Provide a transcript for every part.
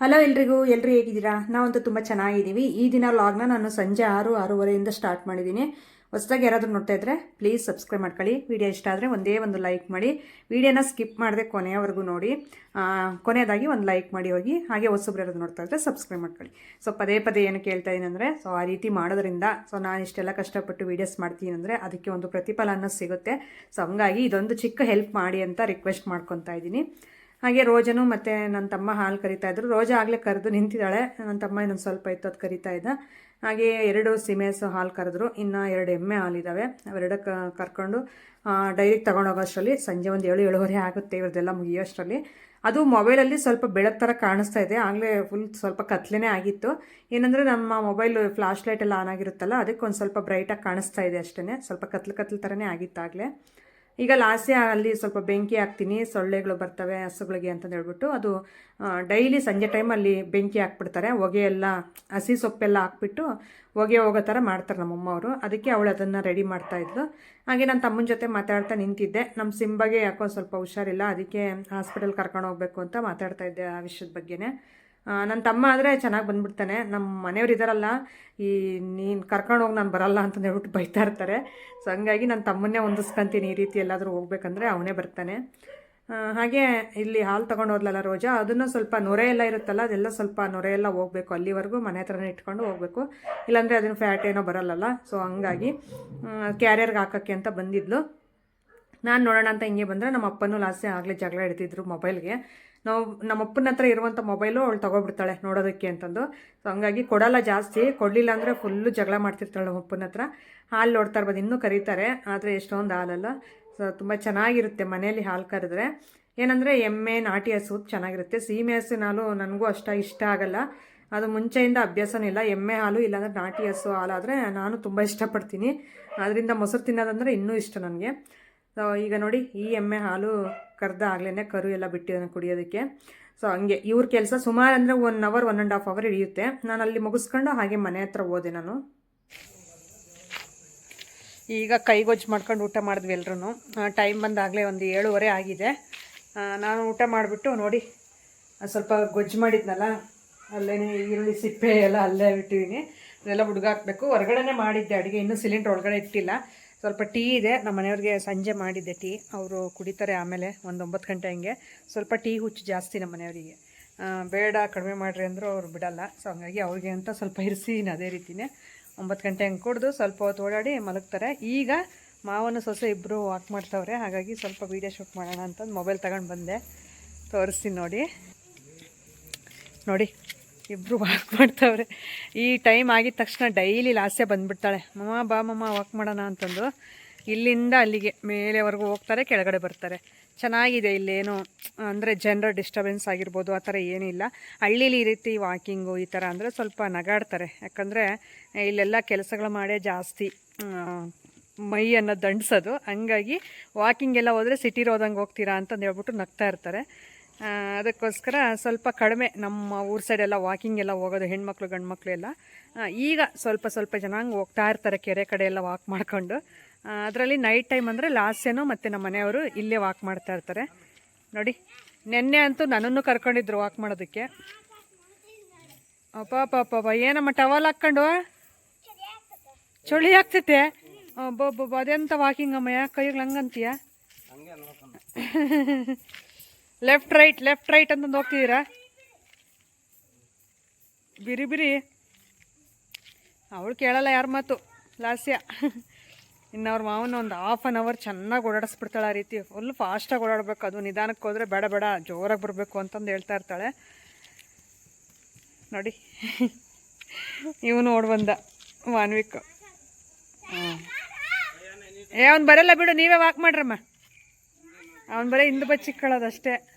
Hello ಎಲ್ರಿಗೂ ಎಲ್ಲರೂ ಹೇಗಿದ್ದೀರಾ? ನಾವಂತೂ ತುಂಬ ಚೆನ್ನಾಗಿದ್ದೀವಿ. ಈ ದಿನ ಲಾಗ್ನ ನಾನು ಸಂಜೆ ಆರು, ಆರೂವರೆಯಿಂದ ಸ್ಟಾರ್ಟ್ ಮಾಡಿದ್ದೀನಿ. ಹೊಸದಾಗಿ ಯಾರಾದರೂ ನೋಡ್ತಾ ಇದ್ರೆ ಪ್ಲೀಸ್ ಸಬ್ಸ್ಕ್ರೈಬ್ ಮಾಡ್ಕೊಳ್ಳಿ. ವಿಡಿಯೋ ಇಷ್ಟ ಆದರೆ ಒಂದೇ ಒಂದು ಲೈಕ್ ಮಾಡಿ. ವಿಡಿಯೋನ ಸ್ಕಿಪ್ ಮಾಡದೆ ಕೊನೆಯವರೆಗೂ ನೋಡಿ. ಕೊನೆಯದಾಗಿ ಒಂದು ಲೈಕ್ ಮಾಡಿ ಹೋಗಿ. ಹಾಗೆ ಹೊಸಬ್ರು ಯಾರಾದ್ರು ನೋಡ್ತಾ ಇದ್ರೆ ಸಬ್ಸ್ಕ್ರೈಬ್ ಮಾಡ್ಕೊಳ್ಳಿ. ಸೊ ಪದೇ ಪದೇ ಏನು ಕೇಳ್ತಾ ಅಂದರೆ ಸೊ ಆ ರೀತಿ ಮಾಡೋದ್ರಿಂದ ಸೊ ನಾನು ಇಷ್ಟೆಲ್ಲ ಕಷ್ಟಪಟ್ಟು ವೀಡಿಯೋಸ್ ಮಾಡ್ತೀನಿ ಅಂದರೆ ಅದಕ್ಕೆ ಒಂದು ಪ್ರತಿಫಲ ಅನ್ನೋದು ಸಿಗುತ್ತೆ. ಸೊ ಹಂಗಾಗಿ ಇದೊಂದು ಚಿಕ್ಕ ಹೆಲ್ಪ್ ಮಾಡಿ ಅಂತ ರಿಕ್ವೆಸ್ಟ್ ಮಾಡ್ಕೊತಾ ಇದ್ದೀನಿ ಹಾಗೆ ರೋಜನು ಮತ್ತು ನನ್ನ ತಮ್ಮ ಹಾಲು ಕರಿತಾ ಇದ್ರು. ರೋಜ ಆಗಲೇ ಕರೆದು ನಿಂತಿದ್ದಾಳೆ. ನನ್ನ ತಮ್ಮ ಇನ್ನೊಂದು ಸ್ವಲ್ಪ ಇತ್ತು, ಅದು ಕರಿತಾ ಇದ್ದ. ಹಾಗೆ ಎರಡು ಸಿಮೆಸು ಹಾಲು ಕರೆದ್ರು. ಇನ್ನು ಎರಡು ಎಮ್ಮೆ ಹಾಲಿದ್ದಾವೆ ಅವೆರಡು ಕರ್ಕೊಂಡು ಡೈರಿಗೆ ತೊಗೊಂಡೋಗೋಷ್ಟರಲ್ಲಿ ಸಂಜೆ ಒಂದು ಏಳು, ಏಳುವರೆ ಆಗುತ್ತೆ ಇವ್ರದ್ದೆಲ್ಲ ಮುಗಿಯೋಷ್ಟರಲ್ಲಿ. ಅದು ಮೊಬೈಲಲ್ಲಿ ಸ್ವಲ್ಪ ಬೆಳಕು ಥರ ಕಾಣಿಸ್ತಾ ಇದೆ. ಆಗಲೇ ಫುಲ್ ಸ್ವಲ್ಪ ಕತ್ಲೇ ಆಗಿತ್ತು. ಏನಂದರೆ ನಮ್ಮ ಮೊಬೈಲ್ ಫ್ಲಾಶ್ ಲೈಟ್ ಎಲ್ಲ ಆನ್ ಆಗಿರುತ್ತಲ್ಲ ಅದಕ್ಕೆ ಒಂದು ಸ್ವಲ್ಪ ಬ್ರೈಟಾಗಿ ಕಾಣಿಸ್ತಾ ಇದೆ ಅಷ್ಟೇ ಸ್ವಲ್ಪ ಕತ್ಲು ಕತ್ಲು ಥರನೇ ಆಗಿತ್ತು ಆಗಲೇ. ಈಗ ಲಾಸ್ಯ ಅಲ್ಲಿ ಸ್ವಲ್ಪ ಬೆಂಕಿ ಹಾಕ್ತೀನಿ, ಸೊಳ್ಳೆಗಳು ಬರ್ತವೆ, ಹಸುಗಳಿಗೆ ಅಂತಂದು ಹೇಳ್ಬಿಟ್ಟು ಅದು ಡೈಲಿ ಸಂಜೆ ಟೈಮಲ್ಲಿ ಬೆಂಕಿ ಹಾಕ್ಬಿಡ್ತಾರೆ. ಹೊಗೆ ಎಲ್ಲ, ಹಸಿ ಸೊಪ್ಪೆಲ್ಲ ಹಾಕ್ಬಿಟ್ಟು ಹೊಗೆ ಹೋಗೋ ಥರ ಮಾಡ್ತಾರೆ ನಮ್ಮಮ್ಮವರು ಅದಕ್ಕೆ ಅವಳು ಅದನ್ನು ರೆಡಿ ಮಾಡ್ತಾಯಿದ್ಲು ಹಾಗೆ ನನ್ನ ತಮ್ಮನ ಜೊತೆ ಮಾತಾಡ್ತಾ ನಿಂತಿದ್ದೆ. ನಮ್ಮ ಸಿಂಬಗೆ ಯಾಕೋ ಸ್ವಲ್ಪ ಹುಷಾರಿಲ್ಲ, ಅದಕ್ಕೆ ಹಾಸ್ಪಿಟಲ್ ಕರ್ಕೊಂಡು ಹೋಗಬೇಕು ಅಂತ ಮಾತಾಡ್ತಾ ಇದ್ದೆ ಆ ವಿಷಯದ ಬಗ್ಗೆನೇ. ನನ್ನ ತಮ್ಮ ಆದರೆ ಚೆನ್ನಾಗಿ ಬಂದ್ಬಿಡ್ತಾನೆ. ನಮ್ಮ ಮನೆಯವ್ರು ಇದ್ದಾರಲ್ಲ ಈ ನೀನು ಕರ್ಕೊಂಡು ಹೋಗಿ ನಾನು ಬರಲ್ಲ ಅಂತ ಹೇಳ್ಬಿಟ್ಟು ಬೈತಾ ಇರ್ತಾರೆ. ಸೊ ಹಂಗಾಗಿ ನನ್ನ ತಮ್ಮನ್ನೇ ಹೊಂದಿಸ್ಕೊಂತೀನಿ ಈ ರೀತಿ ಎಲ್ಲಾದರೂ ಹೋಗ್ಬೇಕಂದ್ರೆ ಅವನೇ ಬರ್ತಾನೆ. ಹಾಗೆ ಇಲ್ಲಿ ಹಾಲು ತೊಗೊಂಡು ಹೋದ್ಲಲ್ಲ ರೋಜಾ, ಅದನ್ನು ಸ್ವಲ್ಪ ನೊರೆ ಎಲ್ಲ ಇರುತ್ತಲ್ಲ, ಅದೆಲ್ಲ ಸ್ವಲ್ಪ ನೊರೆ ಎಲ್ಲ ಹೋಗಬೇಕು. ಅಲ್ಲಿವರೆಗೂ ಮನೆ ಹತ್ರನೇ ಇಟ್ಕೊಂಡು ಹೋಗಬೇಕು. ಇಲ್ಲಾಂದರೆ ಅದನ್ನು ಫ್ಯಾಟ್ ಏನೋ ಬರಲ್ಲಲ್ಲ. ಸೊ ಹಂಗಾಗಿ ಕ್ಯಾರಿಯರ್ಗೆ ಹಾಕೋಕ್ಕೆ ಅಂತ ಬಂದಿದ್ಲು. ನಾನು ನೋಡೋಣ ಅಂತ ಹಿಂಗೆ ಬಂದರೆ ನಮ್ಮ ಅಪ್ಪನೂ ಲಾಸ್ಟೇ ಆಗಲೇ ಜಗಳ ಇಡ್ತಿದ್ರು ಮೊಬೈಲ್ಗೆ ನಾವು ನಮ್ಮ ಅಪ್ಪನ ಹತ್ರ ಇರುವಂಥ ಮೊಬೈಲು ಅವಳು ತೊಗೊಬಿಡ್ತಾಳೆ ನೋಡೋದಕ್ಕೆ ಅಂತಂದು. ಸೊ ಹಂಗಾಗಿ ಕೊಡಲ್ಲ ಜಾಸ್ತಿ, ಕೊಡಲಿಲ್ಲ ಅಂದರೆ ಫುಲ್ಲು ಜಗಳ ಮಾಡ್ತಿರ್ತಾಳೆ ನಮ್ಮ ಅಪ್ಪನ ಹತ್ರ. ಹಾಲು ನೋಡ್ತಾ ಇರ್ಬೋದು, ಇನ್ನೂ ಕರೀತಾರೆ, ಆದರೆ ಎಷ್ಟೊಂದು ಹಾಲಲ್ಲ. ಸೊ ತುಂಬ ಚೆನ್ನಾಗಿರುತ್ತೆ ಮನೆಯಲ್ಲಿ ಹಾಲು ಕರೆದ್ರೆ. ಏನಂದರೆ ಎಮ್ಮೆ, ನಾಟಿ ಹಸು ಚೆನ್ನಾಗಿರುತ್ತೆ. ಸೀಮೆ ಹಸಿನ ಹಾಲು ನನಗೂ ಅಷ್ಟ ಇಷ್ಟ ಆಗಲ್ಲ. ಅದು ಮುಂಚೆಯಿಂದ ಅಭ್ಯಾಸನೂ ಇಲ್ಲ. ಎಮ್ಮೆ ಹಾಲು ಇಲ್ಲಾಂದರೆ ನಾಟಿ ಹಸು ಹಾಲಾದರೆ ನಾನು ತುಂಬ ಇಷ್ಟಪಡ್ತೀನಿ. ಅದರಿಂದ ಮೊಸರು ತಿನ್ನೋದಂದರೆ ಇನ್ನೂ ಇಷ್ಟ ನನಗೆ. ಸೊ ಈಗ ನೋಡಿ ಈ ಎಮ್ಮೆ ಹಾಲು ಕರೆದ ಆಗ್ಲೇ ಕರು ಎಲ್ಲ ಬಿಟ್ಟಿದ್ದಾನೆ ಕುಡಿಯೋದಕ್ಕೆ. ಸೊ ಹಂಗೆ ಇವ್ರ ಕೆಲಸ ಸುಮಾರು ಅಂದರೆ one hour one and half hour ಹಿಡಿಯುತ್ತೆ. ನಾನು ಅಲ್ಲಿ ಮುಗಿಸ್ಕೊಂಡು ಹಾಗೆ ಮನೆ ಹತ್ರ ಹೋದೆ ನಾನು. ಈಗ ಕೈಗೊಜ್ಜು ಮಾಡ್ಕೊಂಡು ಊಟ ಮಾಡಿದ್ವಿ ಎಲ್ರೂ ಟೈಮ್ ಬಂದಾಗಲೇ ಒಂದು ಏಳುವರೆ ಆಗಿದೆ. ನಾನು ಊಟ ಮಾಡಿಬಿಟ್ಟು ನೋಡಿ ಸ್ವಲ್ಪ ಗೊಜ್ಜು ಮಾಡಿದ್ನಲ್ಲ ಅಲ್ಲೇ ಈರುಳ್ಳಿ ಸಿಪ್ಪೆ ಎಲ್ಲ ಅಲ್ಲೇ ಬಿಟ್ಟಿದ್ದೀನಿ ಅದೆಲ್ಲ ಹುಡುಗಾಕ್ಬೇಕು. ಹೊರಗಡೆನೇ ಮಾಡಿದ್ದೆ ಅಡುಗೆ. ಇನ್ನೂ ಸಿಲಿಂಡ್ರ್ ಒಳಗಡೆ ಇಟ್ಟಿಲ್ಲ. ಸ್ವಲ್ಪ ಟೀ ಇದೆ. ನಮ್ಮ ಮನೆಯವ್ರಿಗೆ ಸಂಜೆ ಮಾಡಿದ್ದೆ ಟೀ. ಅವರು ಕುಡಿತಾರೆ ಆಮೇಲೆ ಒಂದು ಒಂಬತ್ತು ಗಂಟೆ ಹಂಗೆ. ಸ್ವಲ್ಪ ಟೀ ಹುಚ್ಚು ಜಾಸ್ತಿ ನಮ್ಮ ಮನೆಯವರಿಗೆ. ಬೇಡ, ಕಡಿಮೆ ಮಾಡಿರಿ ಅಂದರೂ ಅವ್ರು ಬಿಡಲ್ಲ. ಸೊ ಹಂಗಾಗಿ ಅವ್ರಿಗೆ ಅಂತ ಸ್ವಲ್ಪ ಇರಿಸಿನ ಅದೇ ರೀತಿನೇ. ಒಂಬತ್ತು ಗಂಟೆ ಹಂಗೆ ಕುಡಿದು ಸ್ವಲ್ಪ ಹೊತ್ತು ಓಡಾಡಿ ಮಲಗ್ತಾರೆ. ಈಗ ಮಾವನ ಸೊಸೆ ಇಬ್ಬರು ವಾಕ್ ಮಾಡ್ತಾವ್ರೆ. ಹಾಗಾಗಿ ಸ್ವಲ್ಪ ವೀಡಿಯೋ ಶೂಟ್ ಮಾಡೋಣ ಅಂತಂದು ಮೊಬೈಲ್ ತಗೊಂಡು ಬಂದೆ. ತೋರಿಸ್ತೀನಿ ನೋಡಿ. ನೋಡಿ. ಇಬ್ಬರು ವಾಕ್ ಮಾಡ್ತಾವ್ರೆ. ಈ ಟೈಮ್ ಆಗಿದ ತಕ್ಷಣ ಡೈಲಿ ಲಾಸ್ಯ ಬಂದುಬಿಡ್ತಾಳೆ. ಮಮ್ಮ, ಬಾ ಮಮ್ಮ ವಾಕ್ ಮಾಡೋಣ ಅಂತಂದು ಇಲ್ಲಿಂದ ಅಲ್ಲಿಗೆ ಮೇಲೆವರೆಗೂ ಹೋಗ್ತಾರೆ, ಕೆಳಗಡೆ ಬರ್ತಾರೆ. ಚೆನ್ನಾಗಿದೆ ಇಲ್ಲೇನು, ಅಂದರೆ ಜನರ ಡಿಸ್ಟರ್ಬೆನ್ಸ್ ಆಗಿರ್ಬೋದು, ಆ ಥರ ಏನಿಲ್ಲ ಹಳ್ಳೀಲಿ ಈ ರೀತಿ ವಾಕಿಂಗು ಈ ಥರ ಅಂದರೆ ಸ್ವಲ್ಪ ನಗಾಡ್ತಾರೆ. ಯಾಕಂದರೆ ಇಲ್ಲೆಲ್ಲ ಕೆಲಸಗಳು ಮಾಡೇ ಜಾಸ್ತಿ. ಮೈಯನ್ನು ದಂಡಿಸೋದು. ಹಂಗಾಗಿ ವಾಕಿಂಗ್ ಎಲ್ಲ ಹೋದರೆ ಸಿಟಿರೋದಂಗೆ ಹೋಗ್ತೀರಾ ಅಂತಂದು ಹೇಳ್ಬಿಟ್ಟು ನಗ್ತಾ ಇರ್ತಾರೆ. ಅದಕ್ಕೋಸ್ಕರ ಸ್ವಲ್ಪ ಕಡಿಮೆ ನಮ್ಮ ಊರ ಸೈಡೆಲ್ಲ ವಾಕಿಂಗ್ ಎಲ್ಲ ಹೋಗೋದು ಹೆಣ್ಮಕ್ಳು ಗಂಡ್ಮಕ್ಳು ಎಲ್ಲ. ಈಗ ಸ್ವಲ್ಪ ಸ್ವಲ್ಪ ಜನ ಹಂಗೆ ಹೋಗ್ತಾ ಇರ್ತಾರೆ ಕೆರೆ ಕಡೆ ಎಲ್ಲ ವಾಕ್ ಮಾಡ್ಕೊಂಡು. ಅದರಲ್ಲಿ ನೈಟ್ ಟೈಮ್ ಅಂದರೆ ಲಾಸ್ಯನು ಮತ್ತು ನಮ್ಮ ಮನೆಯವರು ಇಲ್ಲೇ ವಾಕ್ ಮಾಡ್ತಾ ಇರ್ತಾರೆ. ನೋಡಿ ನೆನ್ನೆ ಅಂತೂ ನನ್ನನ್ನು ಕರ್ಕೊಂಡಿದ್ರು ವಾಕ್ ಮಾಡೋದಕ್ಕೆ. ಅಪ್ಪ ಅಪ್ಪ ಅಪ್ಪ ಅಪ್ಪ ಏನಮ್ಮ ಟವಲ್ ಹಾಕ್ಕೊಂಡು? ಚಳಿ ಆಗ್ತೈತೆ ಒಬ್ಬೊಬ್ಬ ಅದೆಂತ ವಾಕಿಂಗ್ ಅಮ್ಮಯ್ಯ ಕೈಗಳು ಹಂಗಂತೀಯ? ಲೆಫ್ಟ್ ರೈಟ್ ಲೆಫ್ಟ್ ರೈಟ್ ಅಂತಂದು ಹೋಗ್ತಿದ್ದೀರಾ ಬಿರಿ ಬಿರಿ. ಅವಳು ಕೇಳಲ್ಲ ಯಾರ ಮಾತು. ಲಾಸ್ಯ. ಇನ್ನು ಅವ್ರ ಮಾವನ ಒಂದು ಹಾಫ್ ಆನ್ ಅವರ್ ಚೆನ್ನಾಗಿ ಓಡಾಡಿಸ್ಬಿಡ್ತಾಳೆ ಆ ರೀತಿ. ಫುಲ್ ಫಾಸ್ಟಾಗಿ ಓಡಾಡಬೇಕು. ಅದು ನಿಧಾನಕ್ಕೆ ಹೋದರೆ ಬೇಡ ಬೇಡ, ಜೋರಾಗಿ ಬರಬೇಕು ಅಂತಂದು ಹೇಳ್ತಾ ಇರ್ತಾಳೆ. ನೋಡಿ. ಇವನು ಓಡ್ ಬಂದ. ಮಾನ್ವಿಕ್ ಹ್ಞೂ ಏ, ಅವ್ನು ಬರಲ್ಲ ಬಿಡು. ನೀವೇ ವಾಕ್ ಮಾಡ್ರಮ್ಮ. ಅವ್ನು ಬರೀ ಹಿಂದೆ ಬಚ್ಚಿಕ್ಕೊಳ್ಳೋದಷ್ಟೇ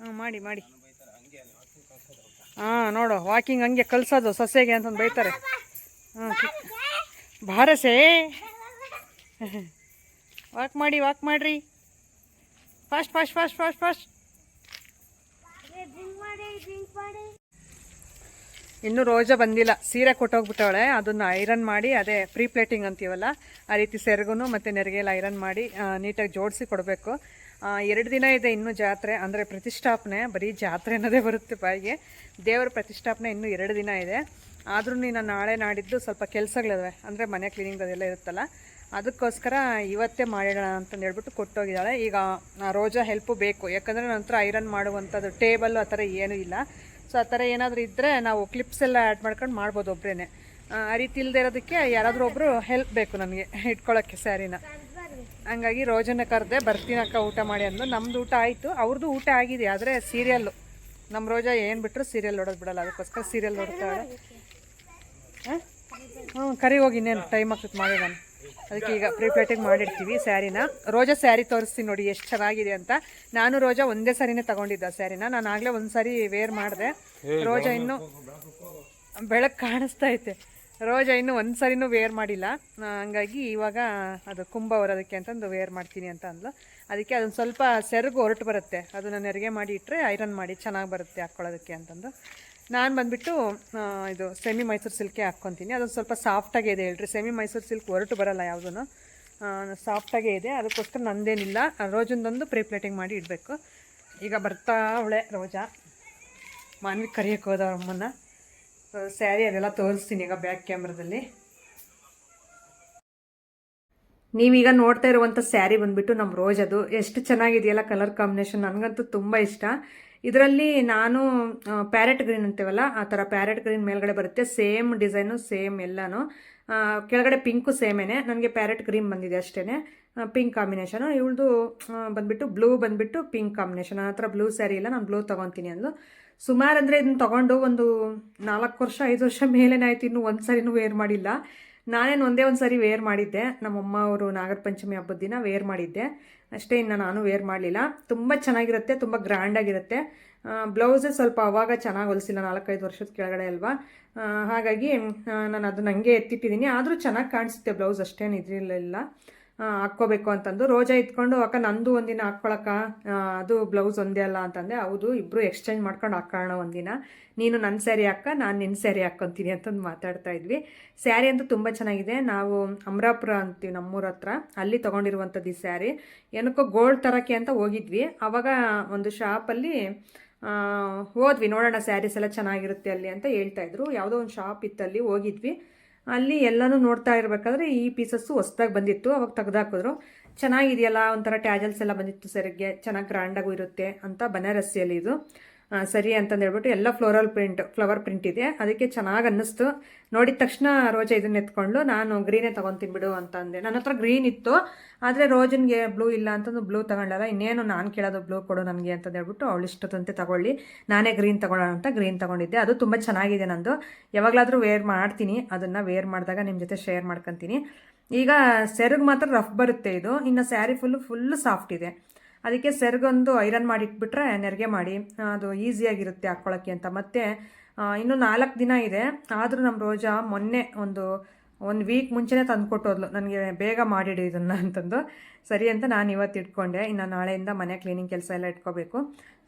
ಹಾಂ, ಮಾಡಿ ಮಾಡಿ. ಹಾಂ, ನೋಡು ವಾಕಿಂಗ್ ಹಂಗೆ ಕಲ್ಸೋದು ಸಸ್ಯಗೆ ಅಂತಂದು ಬೈತಾರೆ. ಹಾಂ ಭಾರಸೆ? ವಾಕ್ ಮಾಡಿ ವಾಕ್ ಮಾಡ್ರಿ. Fast fast fast fast fast ಇನ್ನೂ ರೋಜಾ ಬಂದಿಲ್ಲ. ಸೀರೆ ಕೊಟ್ಟೋಗ್ಬಿಟ್ಟವಳೆ. ಅದನ್ನು ಐರನ್ ಮಾಡಿ, ಅದೇ ಪ್ರೀ ಪ್ಲೇಟಿಂಗ್ ಅಂತೀವಲ್ಲ, ಆ ರೀತಿ ಸೆರಗು ಮತ್ತು ನೆರಿಗೆಲ್ಲ ಐರನ್ ಮಾಡಿ ನೀಟಾಗಿ ಜೋಡಿಸಿ ಕೊಡಬೇಕು. ಎರಡು ದಿನ ಇದೆ ಇನ್ನೂ ಜಾತ್ರೆ. ಅಂದರೆ ಪ್ರತಿಷ್ಠಾಪನೆ, ಬರೀ ಜಾತ್ರೆ ಅನ್ನೋದೇ ಬರುತ್ತೆ ಬಾಯಿಗೆ. ದೇವರ ಪ್ರತಿಷ್ಠಾಪನೆ ಇನ್ನೂ ಎರಡು ದಿನ ಇದೆ. ಆದರೂ ನೀನು ನಾಳೆ ನಾಡಿದ್ದು ಸ್ವಲ್ಪ ಕೆಲಸಗಳಿವೆ ಅಂದರೆ ಮನೆ ಕ್ಲೀನಿಂಗ್ ಅದೆಲ್ಲ ಇರುತ್ತಲ್ಲ. ಅದಕ್ಕೋಸ್ಕರ ಇವತ್ತೇ ಮಾಡೋಣ ಅಂತಂದು ಹೇಳ್ಬಿಟ್ಟು ಕೊಟ್ಟೋಗಿದ್ದಾಳೆ. ಈಗ ರೋಜಾ ಹೆಲ್ಪು ಬೇಕು. ಯಾಕಂದರೆ ನಂತರ ಐರನ್ ಮಾಡುವಂಥದ್ದು ಟೇಬಲ್ ಆ ಥರ ಏನೂ ಇಲ್ಲ. ಸೊ ಆ ಥರ ಏನಾದರೂ ಇದ್ದರೆ ನಾವು ಕ್ಲಿಪ್ಸ್ ಎಲ್ಲ ಆ್ಯಡ್ ಮಾಡ್ಕೊಂಡು ಮಾಡ್ಬೋದು ಒಬ್ಬರೇ ಆ ರೀತಿ ಇಲ್ಲದೆ ಇರೋದಕ್ಕೆ ಯಾರಾದರೂ ಒಬ್ಬರು ಹೆಲ್ಪ್ ಬೇಕು ನನಗೆ ಇಟ್ಕೊಳ್ಳೋಕ್ಕೆ ಸ್ಯಾರಿನ ಹಂಗಾಗಿ ರೋಜನ ಕರೆದೆ ಬರ್ತೀನಕ್ಕ ಊಟ ಮಾಡಿ ಅಂದು ನಮ್ದು ಊಟ ಆಯಿತು. ಅವ್ರದ್ದು ಊಟ ಆಗಿದೆ, ಆದರೆ ಸೀರಿಯಲ್ಲು ನಮ್ಮ ರೋಜಾ ಏನು ಬಿಟ್ಟರು ಸೀರಿಯಲ್ ನೋಡೋದು ಬಿಡಲ್ಲ, ಅದಕ್ಕೋಸ್ಕರ ಸೀರಿಯಲ್ ನೋಡ್ತಾಳೆ ಹಾಂ? ಕರಿ ಹೋಗಿ ಇನ್ನೇನು ಟೈಮ್ ಆಗ್ತದೆ, ಮಾಡೋಣ. ಅದಕ್ಕೆ ಈಗ ಪ್ರಿಪೇಟಿಂಗ್ ಮಾಡಿರ್ತೀವಿ ಸ್ಯಾರಿನ. ರೋಜಾ ಸ್ಯಾರಿ ತೋರಿಸ್ತೀನಿ ನೋಡಿ ಎಷ್ಟು ಚೆನ್ನಾಗಿದೆ ಅಂತ. ನಾನು ರೋಜಾ ಒಂದೇ ಸಾರಿನೇ ತಗೊಂಡಿದ್ದ ಸ್ಯಾರಿನ. ನಾನು ಆಗಲೇ ಒಂದು ಸಾರಿ ವೇರ್ ಮಾಡಿದೆ. ರೋಜಾ ಇನ್ನು ಬೆಳಕು ಕಾಣಿಸ್ತಾ ಐತೆ. ರೋಜಾ ಇನ್ನು ಒಂದು ಸರಿನೂ ವೇರ್ ಮಾಡಿಲ್ಲ. ಹಂಗಾಗಿ ಇವಾಗ ಅದು ಕುಂಭ ಹೊರೋದಕ್ಕೆ ಅಂತಂದು ವೇರ್ ಮಾಡ್ತೀನಿ ಅಂತ ಅಂದ್ಲು. ಅದಕ್ಕೆ ಅದೊಂದು ಸ್ವಲ್ಪ ಸೆರಗು ಹೊರಟು ಬರುತ್ತೆ. ಅದನ್ನು ನೆರಿಗೆ ಮಾಡಿ ಇಟ್ಟರೆ ಐರನ್ ಮಾಡಿ ಚೆನ್ನಾಗಿ ಬರುತ್ತೆ ಹಾಕ್ಕೊಳ್ಳೋದಕ್ಕೆ ಅಂತಂದು. ನಾನು ಬಂದುಬಿಟ್ಟು ಇದು ಸೆಮಿ ಮೈಸೂರು ಸಿಲ್ಕೇ ಹಾಕ್ಕೊತೀನಿ. ಅದೊಂದು ಸ್ವಲ್ಪ ಸಾಫ್ಟಾಗೇ ಇದೆ ಹೇಳ್ರಿ. ಸೆಮಿ ಮೈಸೂರು ಸಿಲ್ಕ್ ಹೊರಟು ಬರಲ್ಲ ಯಾವುದೂ ಸಾಫ್ಟಾಗೇ ಇದೆ. ಅದಕ್ಕೋಸ್ಕರ ನಂದೇನಿಲ್ಲ. ರೋಜಂದೊಂದು ಪ್ರೀ ಪ್ಲೇಟಿಂಗ್ ಮಾಡಿ ಇಡಬೇಕು. ಈಗ ಬರ್ತಾ ಅವಳೆ ರೋಜಾ. ಮಾನ್ವಿ ಕರಿಯಕ್ಕೆ ಹೋದ ಅಮ್ಮನ್ನ. ಸ್ಯಾರಿ ಅದೆಲ್ಲ ತೋರಿಸ್ತೀನಿ ಈಗ ಬ್ಯಾಕ್ ಕ್ಯಾಮ್ರಾದಲ್ಲಿ. ನೀವೀಗ ನೋಡ್ತಾ ಇರುವಂಥ ಸ್ಯಾರಿ ಬಂದ್ಬಿಟ್ಟು ನಮ್ಮ ರೋಜ್ ಅದು ಎಷ್ಟು ಚೆನ್ನಾಗಿದೆಯಲ್ಲ ಕಲರ್ ಕಾಂಬಿನೇಷನ್ ನನಗಂತೂ ತುಂಬ ಇಷ್ಟ. ಇದರಲ್ಲಿ ನಾನು ಪ್ಯಾರೆಟ್ ಗ್ರೀನ್ ಅಂತೀವಲ್ಲ, ಆ ಥರ ಪ್ಯಾರೆಟ್ ಗ್ರೀನ್ ಮೇಲ್ಗಡೆ ಬರುತ್ತೆ. ಸೇಮ್ ಡಿಸೈನು ಸೇಮ್ ಎಲ್ಲನೂ. ಕೆಳಗಡೆ ಪಿಂಕು ಸೇಮೇನೆ ನನಗೆ ಪ್ಯಾರೆಟ್ ಗ್ರೀನ್ ಬಂದಿದೆ ಅಷ್ಟೇ ಪಿಂಕ್ ಕಾಂಬಿನೇಷನು ಇವಳದು ಬಂದುಬಿಟ್ಟು ಬ್ಲೂ ಬಂದುಬಿಟ್ಟು ಪಿಂಕ್ ಕಾಂಬಿನೇಷನ್ ನನ್ನ ಹತ್ರ ಬ್ಲೂ ಸ್ಯಾರಿ ಇಲ್ಲ, ನಾನು ಬ್ಲೂ ತೊಗೊತೀನಿ ಅಂದು ಸುಮಾರು ಅಂದರೆ ಇದನ್ನ ತೊಗೊಂಡು ಒಂದು ನಾಲ್ಕು ವರ್ಷ, ಐದು ವರ್ಷ ಮೇಲೇನೆ ಆಯ್ತು ಇನ್ನೂ ಒಂದು ಸಾರಿನೂ ವೇರ್ ಮಾಡಿಲ್ಲ. ನಾನೇನು ಒಂದೇ ಒಂದು ಸಾರಿ ವೇರ್ ಮಾಡಿದ್ದೆ. ನಮ್ಮಮ್ಮ ಅವರು ನಾಗರ ಪಂಚಮಿ ಹಬ್ಬದ ದಿನ ವೇರ್ ಮಾಡಿದ್ದೆ. ಅಷ್ಟೇ ಇನ್ನು ನಾನು ವೇರ್ ಮಾಡಲಿಲ್ಲ. ತುಂಬ ಚೆನ್ನಾಗಿರುತ್ತೆ, ತುಂಬ ಗ್ರ್ಯಾಂಡಾಗಿರುತ್ತೆ ಬ್ಲೌಸೇ ಸ್ವಲ್ಪ ಅವಾಗ ಚೆನ್ನಾಗಿ ಹೊಲಿಸಿಲ್ಲ, ನಾಲ್ಕೈದು ವರ್ಷದ ಕೆಳಗಡೆ ಅಲ್ವಾ? ಹಾಗಾಗಿ ನಾನು ಅದನ್ನ ಹಂಗೆ ಎತ್ತಿಟ್ಟಿದ್ದೀನಿ ಆದರೂ ಚೆನ್ನಾಗಿ ಕಾಣಿಸುತ್ತೆ ಬ್ಲೌಸ್ ಅಷ್ಟೇನು ಇದ್ರಿಲ್ಲ ಹಾಕ್ಕೋಬೇಕು ಅಂತಂದು ರೋಜಾ ಇಟ್ಕೊಂಡು, ಅಕ್ಕ, ನಂದು ಒಂದಿನ ಹಾಕ್ಕೊಳಕ್ಕ ಅದು ಬ್ಲೌಸ್ ಒಂದೇ ಅಲ್ಲ ಅಂತಂದೆ. ಹೌದು ಇಬ್ಬರು ಎಕ್ಸ್ಚೇಂಜ್ ಮಾಡ್ಕೊಂಡು ಹಾಕೋಣ ಒಂದಿನ. ನೀನು ನನ್ನ ಸ್ಯಾರಿ ಹಾಕ, ನಾನು ನಿನ್ನ ಸ್ಯಾರಿ ಹಾಕ್ಕೊತೀನಿ ಅಂತಂದು ಮಾತಾಡ್ತಾ ಇದ್ವಿ. ಸ್ಯಾರಿ ಅಂತೂ ತುಂಬ ಚೆನ್ನಾಗಿದೆ. ನಾವು ಅಮರಾಪುರ ಅಂತೀವಿ ನಮ್ಮೂರ ಹತ್ರ. ಅಲ್ಲಿ ತೊಗೊಂಡಿರುವಂಥದ್ದು ಈ ಸ್ಯಾರಿ ಏನಕ್ಕೋ ಗೋಲ್ಡ್ ತರಕ್ಕೆ ಅಂತ ಹೋಗಿದ್ವಿ. ಅವಾಗ ಒಂದು ಶಾಪಲ್ಲಿ ಹೋದ್ವಿ. ನೋಡೋಣ ಸ್ಯಾರೀಸ್ ಎಲ್ಲ ಚೆನ್ನಾಗಿರುತ್ತೆ ಅಲ್ಲಿ ಅಂತ ಹೇಳ್ತಾ ಇದ್ರು. ಯಾವುದೋ ಒಂದು ಶಾಪ್ ಇತ್ತಲ್ಲಿ ಹೋಗಿದ್ವಿ. ಅಲ್ಲಿ ಎಲ್ಲನೂ ನೋಡ್ತಾ ಇರಬೇಕಾದ್ರೆ ಈ ಪೀಸಸ್ಸು ಹೊಸ್ದಾಗಿ ಬಂದಿತ್ತು, ಅವಾಗ ತೆಗೆದಾಕಿದ್ರು. ಚೆನ್ನಾಗಿದೆಯಲ್ಲ ಒಂಥರ ಟ್ಯಾಜಲ್ಸ್ ಎಲ್ಲ ಬಂದಿತ್ತು ಸರಿಗೆ, ಚೆನ್ನಾಗಿ ಗ್ರ್ಯಾಂಡಾಗೂ ಇರುತ್ತೆ ಅಂತ ಬನಾರಸ್ಸಿಯಲ್ಲಿ ಇದು. ಸರಿ ಅಂತಂದು ಹೇಳ್ಬಿಟ್ಟು ಎಲ್ಲ ಫ್ಲೋರಲ್ ಪ್ರಿಂಟ್ ಫ್ಲವರ್ ಪ್ರಿಂಟ್ ಇದೆ. ಅದಕ್ಕೆ ಚೆನ್ನಾಗಿ ಅನ್ನಿಸ್ತು. ನೋಡಿದ ತಕ್ಷಣ ರೋಜ ಇದನ್ನ ಎತ್ಕೊಂಡು ನಾನು ಗ್ರೀನೇ ತೊಗೊತೀನಿ ಬಿಡು ಅಂತ ಅಂದೆ. ನನ್ನ ಹತ್ರ ಗ್ರೀನ್ ಇತ್ತು. ಆದರೆ ರೋಜನ್ಗೆ ಬ್ಲೂ ಇಲ್ಲ ಅಂತಂದು ಬ್ಲೂ ತಗೊಂಡಲ್ಲ. ಇನ್ನೇನು ನಾನು ಕೇಳೋದು ಬ್ಲೂ ಕೊಡು ನನಗೆ ಅಂತ ಹೇಳ್ಬಿಟ್ಟು ಅವಳು ಇಷ್ಟದಂತೆ ತಗೊಳ್ಳಿ. ನಾನೇ ಗ್ರೀನ್ ತಗೊಳ್ಳೋಣ ಅಂತ ಗ್ರೀನ್ ತಗೊಂಡಿದ್ದೆ. ಅದು ತುಂಬ ಚೆನ್ನಾಗಿದೆ ನಂದು. ಯಾವಾಗಲಾದರೂ ವೇರ್ ಮಾಡ್ತೀನಿ. ಅದನ್ನು ವೇರ್ ಮಾಡಿದಾಗ ನಿಮ್ಮ ಜೊತೆ ಶೇರ್ ಮಾಡ್ಕೊತೀನಿ. ಈಗ ಸೆರಗ್ ಮಾತ್ರ ರಫ್ ಬರುತ್ತೆ ಇದು. ಇನ್ನು ಸ್ಯಾರಿ ಫುಲ್ಲು ಫುಲ್ಲು ಸಾಫ್ಟ್ ಇದೆ. ಅದಕ್ಕೆ ಸೆರ್ಗೊಂದು ಐರನ್ ಮಾಡಿಟ್ಬಿಟ್ರೆ ನೆರಿಗೆ ಮಾಡಿ ಅದು ಈಸಿಯಾಗಿರುತ್ತೆ ಹಾಕ್ಕೊಳ್ಳೋಕ್ಕೆ ಅಂತ. ಮತ್ತು ಇನ್ನೂ ನಾಲ್ಕು ದಿನ ಇದೆ. ಆದರೂ ನಮ್ಮ ರೋಜಾ ಮೊನ್ನೆ ಒಂದು ಒಂದು ವೀಕ್ ಮುಂಚೆನೇ ತಂದುಕೊಟ್ಟೋದ್ಲು. ನನಗೆ ಬೇಗ ಮಾಡಿಡಿ ಇದನ್ನು ಅಂತಂದು. ಸರಿ ಅಂತ ನಾನು ಇವತ್ತು ಇಟ್ಕೊಂಡೆ. ಇನ್ನು ನಾಳೆಯಿಂದ ಮನೆ ಕ್ಲೀನಿಂಗ್ ಕೆಲಸ ಎಲ್ಲ ಇಟ್ಕೋಬೇಕು.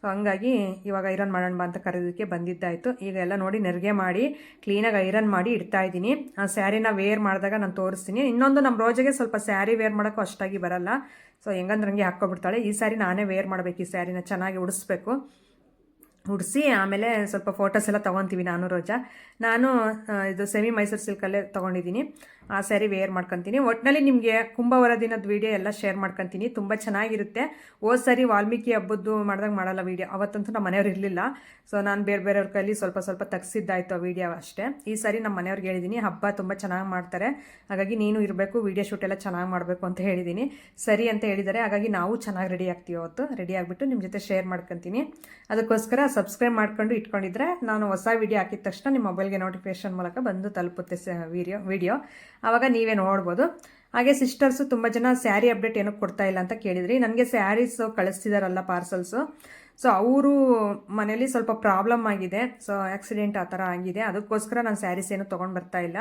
ಸೊ ಹಂಗಾಗಿ ಇವಾಗ ಐರನ್ ಮಾಡೋಣ ಅಂತ ಕರೆಯೋದಕ್ಕೆ ಬಂದಿದ್ದಾಯಿತು. ಈಗ ಎಲ್ಲ ನೋಡಿ ನೆರಿಗೆ ಮಾಡಿ ಕ್ಲೀನಾಗಿ ಐರನ್ ಮಾಡಿ ಇಡ್ತಾ ಇದ್ದೀನಿ. ಆ ಸ್ಯಾರಿನ ವೇರ್ ಮಾಡಿದಾಗ ನಾನು ತೋರಿಸ್ತೀನಿ. ಇನ್ನೊಂದು ನಮ್ಮ ರೋಜಿಗೆ ಸ್ವಲ್ಪ ಸ್ಯಾರಿ ವೇರ್ ಮಾಡೋಕ್ಕೂ ಅಷ್ಟಾಗಿ ಬರಲ್ಲ. ಸೊ ಹೆಂಗಂದ್ರಂಗೆ ಹಾಕ್ಕೊಬಿಡ್ತಾಳೆ. ಈ ಸ್ಯಾರಿ ನಾನೇ ವೇರ್ ಮಾಡಬೇಕು. ಈ ಸ್ಯಾರಿನ ಚೆನ್ನಾಗಿ ಉಡಿಸ್ಬೇಕು. ಉಡಿಸಿ ಆಮೇಲೆ ಸ್ವಲ್ಪ ಫೋಟೋಸ್ ಎಲ್ಲ ತೊಗೊತೀವಿ ನಾನು ರೋಜಾ. ನಾನು ಇದು ಸೆಮಿ ಮೈಸೂರು ಸಿಲ್ಕಲ್ಲೇ ತೊಗೊಂಡಿದ್ದೀನಿ. ಆ ಸ್ಯಾರಿ ವೇರ್ ಮಾಡ್ಕೊತೀನಿ. ಒಟ್ಟಿನಲ್ಲಿ ನಿಮಗೆ ಕುಂಭವರ ದಿನದ ವೀಡಿಯೋ ಎಲ್ಲ ಶೇರ್ ಮಾಡ್ಕೊತೀನಿ. ತುಂಬ ಚೆನ್ನಾಗಿರುತ್ತೆ. ಹೋದ್ ಸರಿ ವಾಲ್ಮೀಕಿ ಹಬ್ಬದ್ದು ಮಾಡಿದಾಗ ಮಾಡಲ್ಲ ವೀಡಿಯೋ ಅವತ್ತಂತೂ ನಮ್ಮ ಮನೆಯವ್ರು ಇರಲಿಲ್ಲ. ಸೊ ನಾನು ಬೇರೆ ಬೇರೆಯವ್ರ ಕೈಲಿ ಸ್ವಲ್ಪ ಸ್ವಲ್ಪ ತೆಗ್ಸಿದ್ದಾಯ್ತು ಆ ವೀಡಿಯೋ ಅಷ್ಟೇ. ಈ ಸಾರಿ ನಮ್ಮ ಮನೆಯವ್ರಿಗೆ ಹೇಳಿದ್ದೀನಿ ಹಬ್ಬ ತುಂಬ ಚೆನ್ನಾಗಿ ಮಾಡ್ತಾರೆ. ಹಾಗಾಗಿ ನೀನು ಇರಬೇಕು ವೀಡಿಯೋ ಶೂಟ್ ಎಲ್ಲ ಚೆನ್ನಾಗಿ ಮಾಡಬೇಕು ಅಂತ ಹೇಳಿದ್ದೀನಿ ಸರಿ ಅಂತ ಹೇಳಿದ್ದಾರೆ ಹಾಗಾಗಿ ನಾವು ಚೆನ್ನಾಗಿ ರೆಡಿ ಆಗ್ತೀವಿ ಅವತ್ತು. ರೆಡಿ ಆಗಿಬಿಟ್ಟು ನಿಮ್ಮ ಜೊತೆ ಶೇರ್ ಮಾಡ್ಕೊತೀನಿ. ಅದಕ್ಕೋಸ್ಕರ ಸಬ್ಸ್ಕ್ರೈಬ್ ಮಾಡ್ಕೊಂಡು ಇಟ್ಕೊಂಡಿದ್ರೆ ನಾನು ಹೊಸ ವೀಡಿಯೋ ಹಾಕಿದ ತಕ್ಷಣ ನಿಮ್ಮ ಮೊಬೈಲ್ಗೆ ನೋಟಿಫಿಕೇಶನ್ ಮೂಲಕ ಬಂದು ತಲುಪುತ್ತೆ ವೀಡಿಯೋ ವೀಡಿಯೋ ಆವಾಗ ನೀವೇ ನೋಡ್ಬೋದು. ಹಾಗೆ ಸಿಸ್ಟರ್ಸು ತುಂಬ ಜನ ಸ್ಯಾರಿ ಅಪ್ಡೇಟ್ ಏನಕ್ಕೆ ಕೊಡ್ತಾ ಇಲ್ಲ ಅಂತ ಕೇಳಿದ್ರಿ. ನನಗೆ ಸ್ಯಾರೀಸ್ ಕಳಿಸ್ತಿದಾರಲ್ಲ ಪಾರ್ಸಲ್ಸು ಸೊ ಅವರು ಮನೇಲಿ ಸ್ವಲ್ಪ ಪ್ರಾಬ್ಲಮ್ ಆಗಿದೆ. ಸೊ ಆಕ್ಸಿಡೆಂಟ್ ಆ ಥರ ಆಗಿದೆ. ಅದಕ್ಕೋಸ್ಕರ ನಾನು ಸ್ಯಾರೀಸ್ ಏನು ತೊಗೊಂಡು ಬರ್ತಾ ಇಲ್ಲ.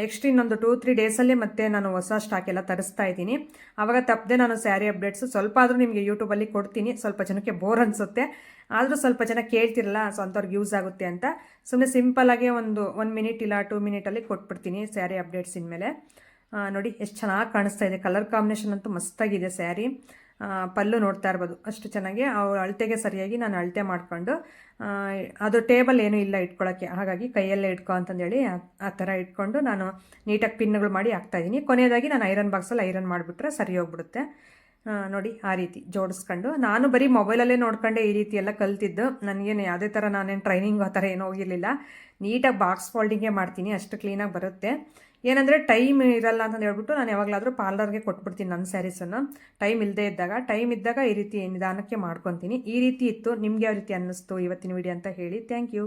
ನೆಕ್ಸ್ಟ್ ಇನ್ನೊಂದು ಟೂ ತ್ರೀ ಡೇಸಲ್ಲಿ ಮತ್ತೆ ನಾನು ಹೊಸ ಸ್ಟಾಕ್ ಎಲ್ಲ ತರಿಸ್ತಾ ಇದ್ದೀನಿ. ಆವಾಗ ತಪ್ಪದೆ ನಾನು ಸ್ಯಾರಿ ಅಪ್ಡೇಟ್ಸು ಸ್ವಲ್ಪ ಆದರೂ ನಿಮಗೆ ಯೂಟ್ಯೂಬಲ್ಲಿ ಕೊಡ್ತೀನಿ. ಸ್ವಲ್ಪ ಜನಕ್ಕೆ ಬೋರ್ ಅನಿಸುತ್ತೆ. ಆದರೂ ಸ್ವಲ್ಪ ಜನ ಕೇಳ್ತಿರಲ್ಲ ಸೊ ಅಂಥವ್ರಿಗೆ ಯೂಸ್ ಆಗುತ್ತೆ ಅಂತ. ಸುಮ್ಮನೆ ಸಿಂಪಲ್ಲಾಗೆ ಒಂದು ಒನ್ ಮಿನಿಟ್ ಇಲ್ಲ ಟೂ ಮಿನಿಟಲ್ಲಿ ಕೊಟ್ಬಿಡ್ತೀನಿ ಸ್ಯಾರಿ ಅಪ್ಡೇಟ್ಸ್ ಇನ್ಮೇಲೆ. ನೋಡಿ, ಎಷ್ಟು ಚೆನ್ನಾಗಿ ಕಾಣಿಸ್ತಾ ಇದೆ. ಕಲರ್ ಕಾಂಬಿನೇಷನ್ ಅಂತೂ ಮಸ್ತಾಗಿದೆ ಸ್ಯಾರಿ. ಪಲ್ಲು ನೋಡ್ತಾ ಇರ್ಬೋದು. ಅಷ್ಟು ಚೆನ್ನಾಗಿ ಅವ್ರ ಅಳತೆಗೆ ಸರಿಯಾಗಿ ನಾನು ಅಳತೆ ಮಾಡಿಕೊಂಡು ಅದು ಟೇಬಲ್ ಏನೂ ಇಲ್ಲ ಇಟ್ಕೊಳ್ಳೋಕ್ಕೆ ಹಾಗಾಗಿ ಕೈಯಲ್ಲೇ ಇಟ್ಕೊ ಅಂತಂದೇಳಿ ಆ ಥರ ಇಟ್ಕೊಂಡು ನಾನು ನೀಟಾಗಿ ಪಿನ್ಗಳು ಮಾಡಿ ಹಾಕ್ತಾಯಿದ್ದೀನಿ ಕೊನೆಯದಾಗಿ ನಾನು ಐರನ್ ಬಾಕ್ಸಲ್ಲಿ ಐರನ್ ಮಾಡಿಬಿಟ್ರೆ ಸರಿ ಹೋಗ್ಬಿಡುತ್ತೆ. ನೋಡಿ, ಆ ರೀತಿ ಜೋಡಿಸ್ಕೊಂಡು. ನಾನು ಬರೀ ಮೊಬೈಲಲ್ಲೇ ನೋಡ್ಕೊಂಡೆ ಈ ರೀತಿ ಎಲ್ಲ ಕಲ್ತಿದ್ದು. ನನಗೇನು ಯಾವುದೇ ಥರ ನಾನೇನು ಟ್ರೈನಿಂಗ್ ಆ ಥರ ಏನೂ ಹೋಗಿರಲಿಲ್ಲ. ನೀಟಾಗಿ ಬಾಕ್ಸ್ ಫೋಲ್ಡಿಂಗೇ ಮಾಡ್ತೀನಿ. ಅಷ್ಟು ಕ್ಲೀನಾಗಿ ಬರುತ್ತೆ. ಏನಂದರೆ ಟೈಮ್ ಇರಲ್ಲ ಅಂತ ಹೇಳ್ಬಿಟ್ಟು ನಾನು ಯಾವಾಗಲಾದರೂ ಪಾರ್ಲರ್ಗೆ ಕೊಟ್ಬಿಡ್ತೀನಿ ನನ್ನ ಸ್ಯಾರೀಸನ್ನು ಟೈಮ್ ಇಲ್ಲದೇ ಇದ್ದಾಗ ಟೈಮ್ ಇದ್ದಾಗ ಈ ರೀತಿ ನಿಧಾನಕ್ಕೆ ಮಾಡ್ಕೊತೀನಿ. ಈ ರೀತಿ ಇತ್ತು, ನಿಮ್ಗೆ ಯಾವ ರೀತಿ ಅನ್ನಿಸ್ತು ಇವತ್ತಿನ ವಿಡಿಯೋ ಅಂತ ಹೇಳಿ. Thank you